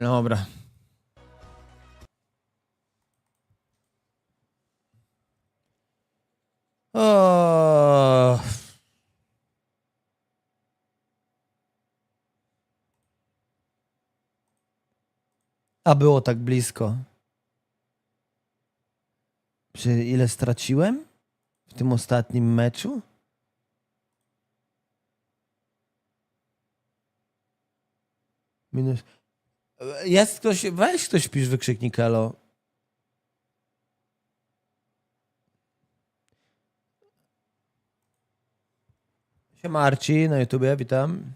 Dobra. O. A było tak blisko. Czy ile straciłem w tym ostatnim meczu? Minus. Jest ktoś, weź ktoś pisz wykrzyknik elo. Marci na YouTubie, witam.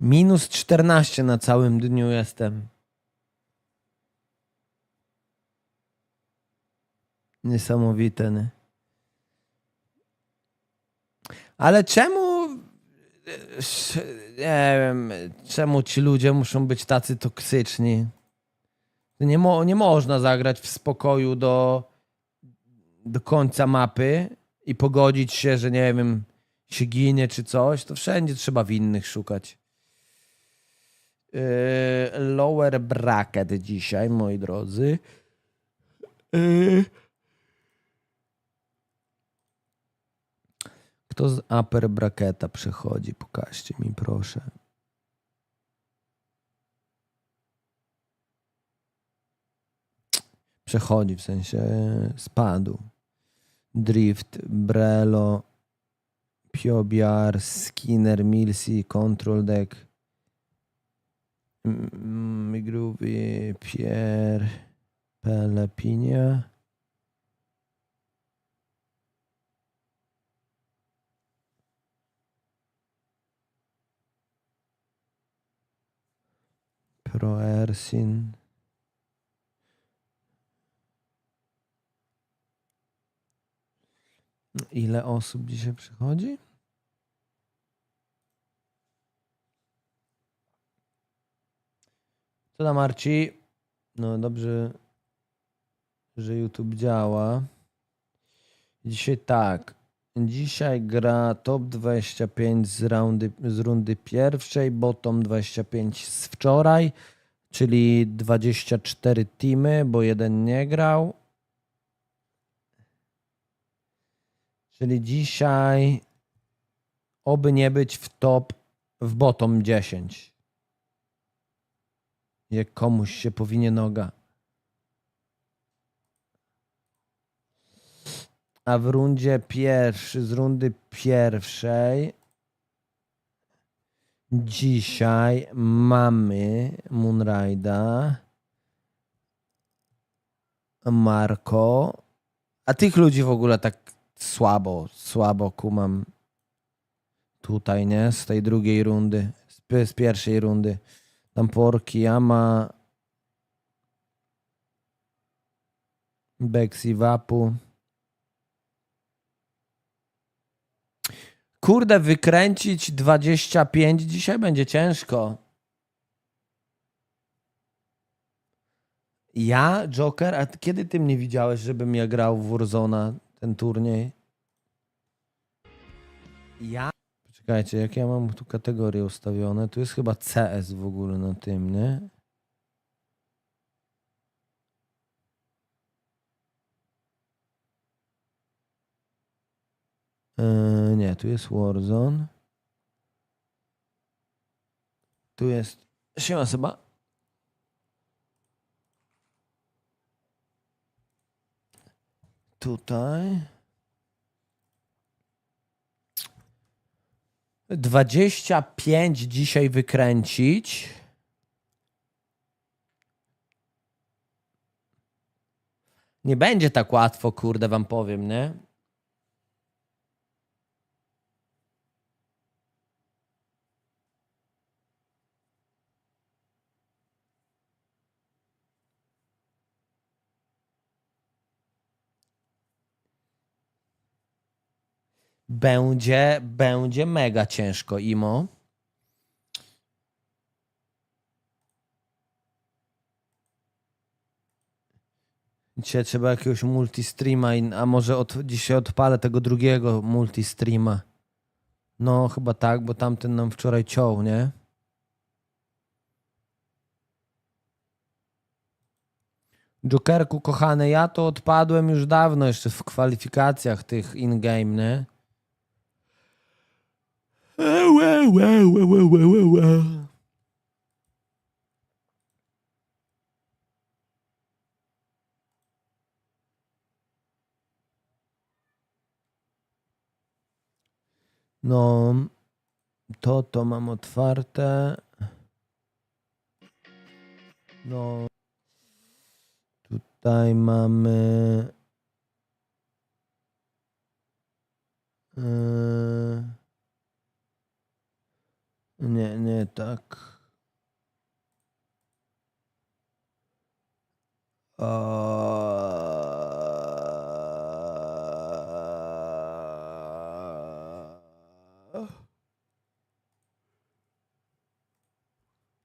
Minus 14 na całym dniu jestem. Niesamowite, nie? Ale czemu nie wiem, czemu ci ludzie muszą być tacy toksyczni. Nie, mo nie można zagrać w spokoju do, do końca mapy i pogodzić się, że nie wiem, się ginie czy coś. To wszędzie trzeba winnych szukać. Yy, lower bracket dzisiaj, moi drodzy. Yy. Kto z upper bracketa przechodzi? Pokażcie mi, proszę. Przechodzi, w sensie spadł. Drift, Brelo, Piobiar, Skinner, Milsi, Control Deck, Mm, Migruvi, Pierre, Pelepinia. Pro Ersin. Ile osób dzisiaj przychodzi? Co tam Marci? No dobrze, że YouTube działa. Dzisiaj tak. Dzisiaj gra top 25 z, roundy, z rundy pierwszej, bottom 25 z wczoraj, czyli 24 teamy, bo jeden nie grał. Czyli dzisiaj oby nie być w top w bottom 10. Jak komuś się powinie noga. A w rundzie pierwszy, z rundy pierwszej dzisiaj mamy Moonrida, Marko. A tych ludzi w ogóle tak słabo, słabo kumam tutaj, nie? Z tej drugiej rundy, z, z pierwszej rundy. Tam Porki, Yama, Bexi, Wapu. Kurde, wykręcić 25 dzisiaj będzie ciężko. Ja, Joker, a kiedy ty mnie widziałeś, żebym ja grał w Warzona ten turniej? Ja? Czekajcie, jak ja mam tu kategorie ustawione? Tu jest chyba CS w ogóle na tym, nie? Eee, nie, tu jest Warzone. Tu jest. Siema Seba. Tutaj. 25 dzisiaj wykręcić. Nie będzie tak łatwo, kurde, wam powiem, nie? będzie, będzie mega ciężko, Imo. Dzisiaj trzeba jakiegoś multistreama, a może od, dzisiaj odpalę tego drugiego multistreama. No, chyba tak, bo tamten nam wczoraj ciął, nie? Jokerku, kochany, ja to odpadłem już dawno, jeszcze w kwalifikacjach tych in-game, nie? No, to to mam otwarte. No, tutaj mamy. Yy, nie, nie tak.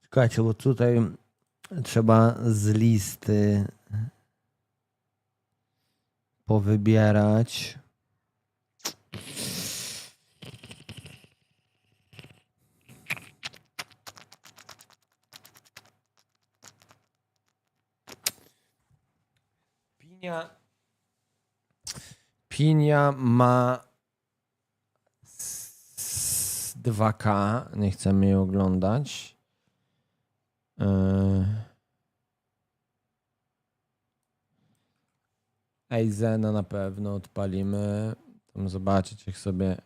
Czekajcie, bo tutaj trzeba z listy powybierać. Pinia ma s- 2K. Nie chcemy jej oglądać. Eizena na pewno odpalimy. Tam zobaczyć, jak sobie.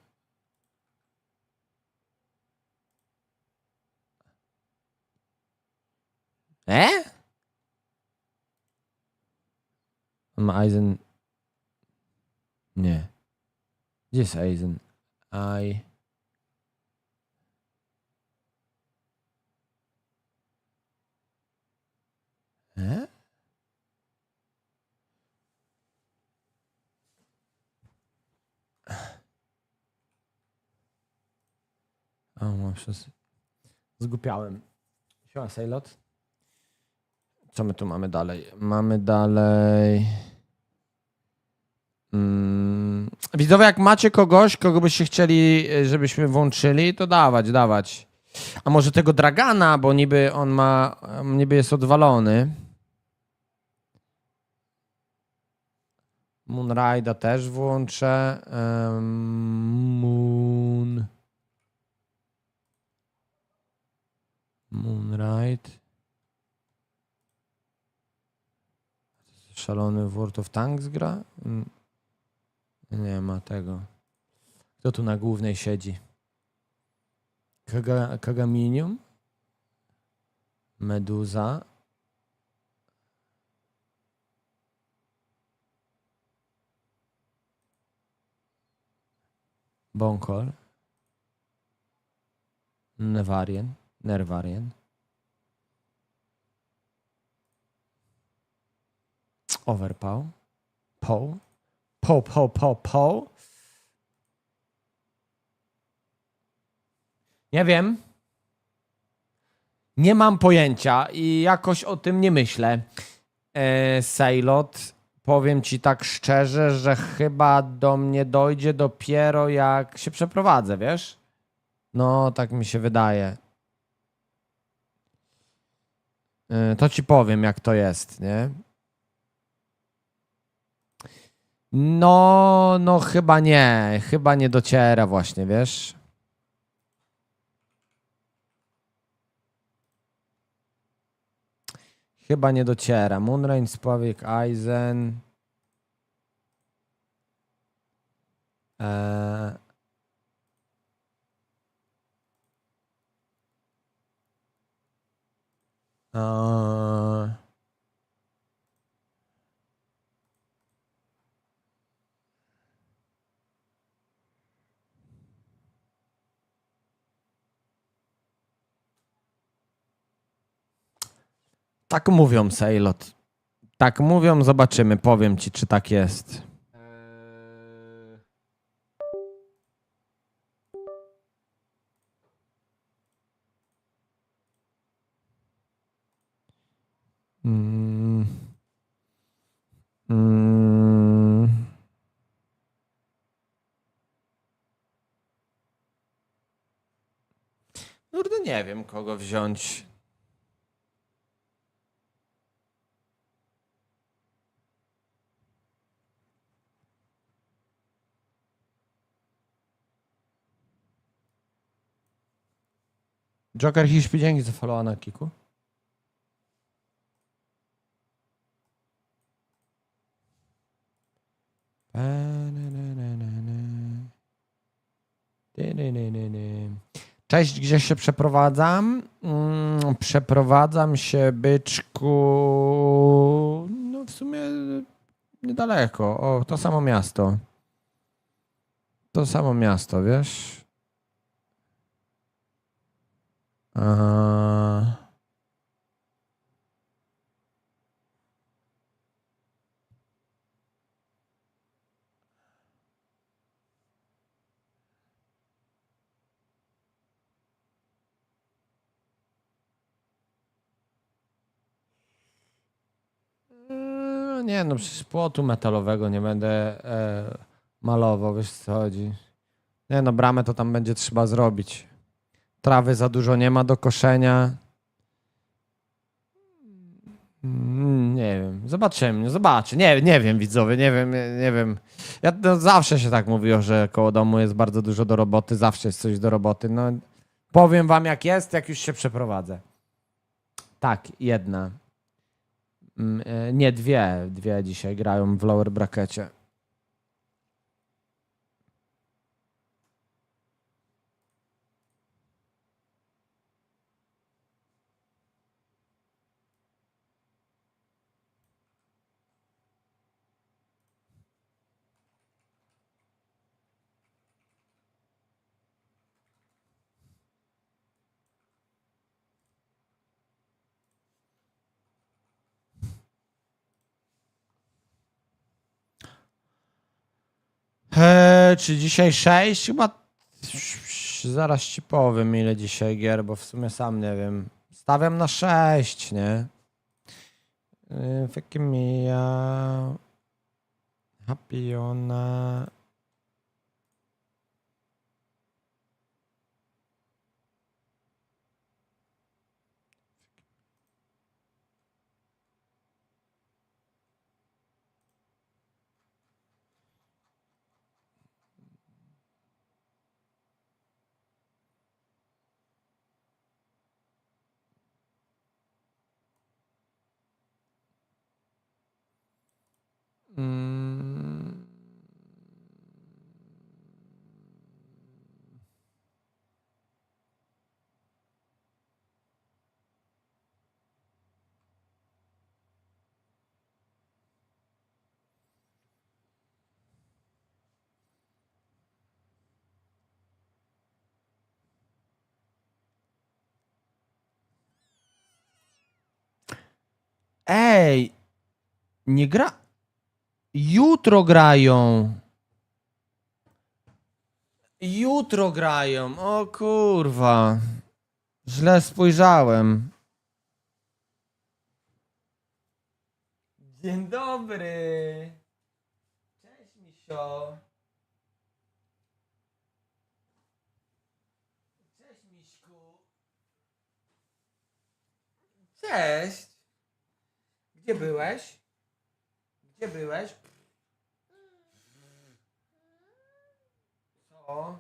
E? Ma Eisen. Nie. Gdzie jest Eisen? I. E? O, mam przez... Zgupiałem. Siema, Sejlot. Co my tu mamy dalej? Mamy dalej... Mm. Widzowie, jak macie kogoś, kogo byście chcieli, e, żebyśmy włączyli, to dawać, dawać. A może tego Dragana, bo niby on ma, niby jest odwalony. Moonride'a też włączę. Em, Moon... Moonride. Szalony w World of Tanks gra? Nie ma tego. Kto tu na głównej siedzi? Kaga, Kagaminium? Meduza? Bonkol? Nevarien? Nervarien? Overpow? Pow? Po, po, po, po? Nie wiem. Nie mam pojęcia i jakoś o tym nie myślę. E, Sailot, powiem ci tak szczerze, że chyba do mnie dojdzie dopiero jak się przeprowadzę, wiesz? No, tak mi się wydaje. E, to ci powiem, jak to jest, nie? No, no chyba nie. Chyba nie dociera właśnie, wiesz? Chyba nie dociera. Moonrain, Spławik, Aizen. Eee. Eee. Tak mówią, Sailot. Tak mówią, zobaczymy. Powiem ci, czy tak jest. Mm. Mm. Nie wiem, kogo wziąć. Joker Hiszpi, dzięki za followa na kiku. Cześć, gdzie się przeprowadzam? Mm, Przeprowadzam się, byczku. No w sumie niedaleko. O, to samo miasto. To samo miasto, wiesz? A... Eee, Nie no, przecież płotu metalowego nie będę e, malował, wiesz co chodzi. Nie no, bramę to tam będzie trzeba zrobić. Trawy za dużo nie ma do koszenia. Mm, Nie wiem, zobaczymy, zobaczę. Nie, nie wiem, widzowie, nie wiem, nie, nie wiem. Ja no, zawsze się tak mówiło, że koło domu jest bardzo dużo do roboty, zawsze jest coś do roboty. No, powiem wam jak jest, jak już się przeprowadzę. Tak, jedna. Mm, e, Nie, dwie. Dwie dzisiaj grają w lower brackecie. Eee, czy dzisiaj 6? Chyba zaraz ci powiem ile dzisiaj gier, bo w sumie sam nie wiem. Stawiam na 6, nie? Yy, Fake Mia. Ej, nie gra. Jutro grają. Jutro grają. O kurwa. Źle spojrzałem. Dzień dobry. Cześć, misio. Cześć. Cześć. Gdzie byłeś? Gdzie byłeś? Co?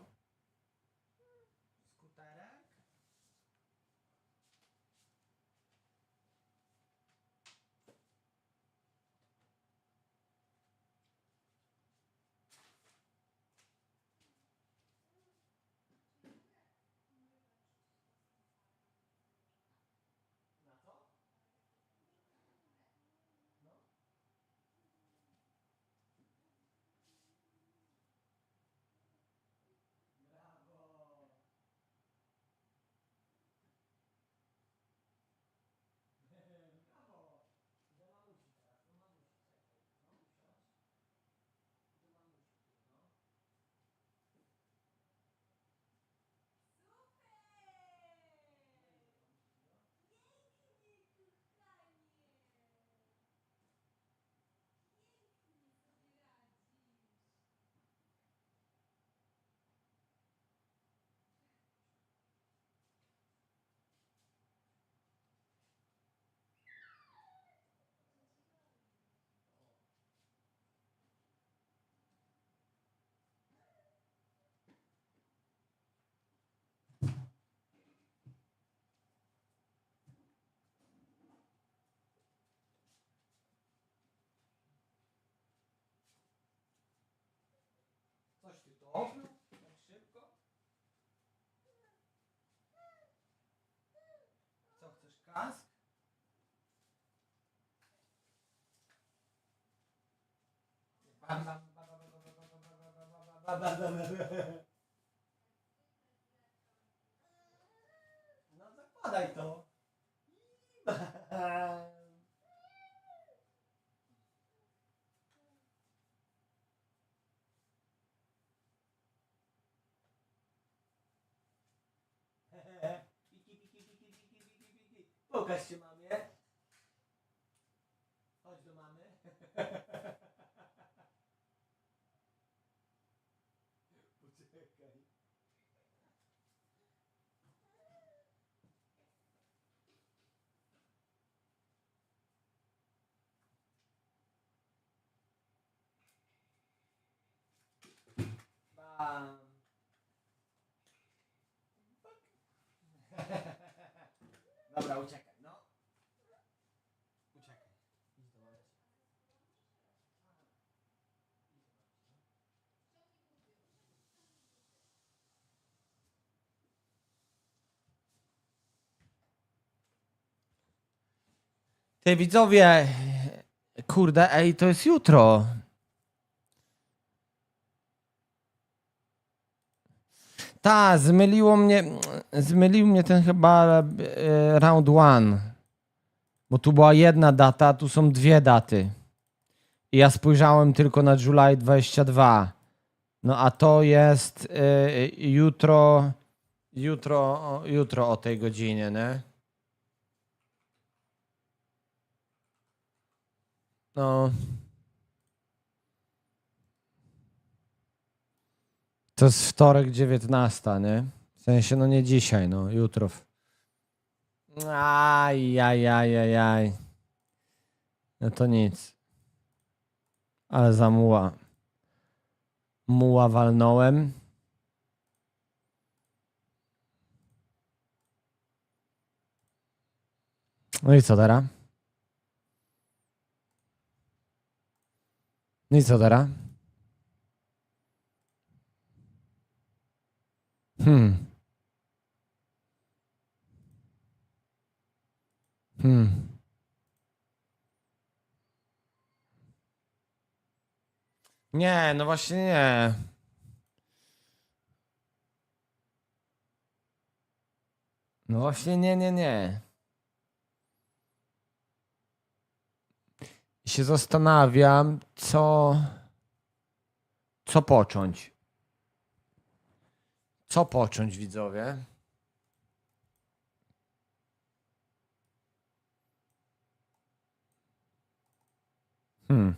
Ask? No zakładaj to. Pokaż się mamie. Chodź do mamy. Poczekaj. Bam. Dobra, uciekaj. Ty widzowie, kurde, ej, to jest jutro. Ta, zmyliło mnie, zmylił mnie ten chyba e, round one. Bo tu była jedna data, tu są dwie daty. I ja spojrzałem tylko na July 22. No a to jest e, jutro, jutro, jutro o tej godzinie, nie? No. To jest wtorek 19, nie? W sensie, no nie dzisiaj, no jutro. Aj, aj, aj, aj, aj. No to nic. Ale za muła. Muła walnąłem. No i co teraz? No i co teraz? Hmm. Hmm. Nie, no właśnie nie. No właśnie nie, nie, nie. Się zastanawiam, co. Co począć. Co począć, widzowie? Hmm.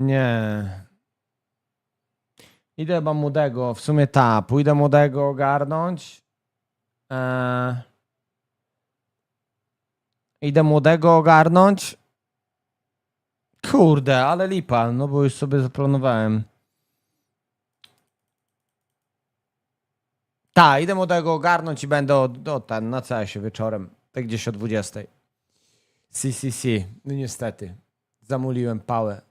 Nie. Idę chyba młodego. W sumie ta. Pójdę młodego ogarnąć. Eee. Idę młodego ogarnąć. Kurde, ale lipa. No bo już sobie zaplanowałem. Tak, idę młodego ogarnąć i będę od, od ten, na CS-ie wieczorem. Tak gdzieś o 20. CCC. No niestety. Zamuliłem pałę.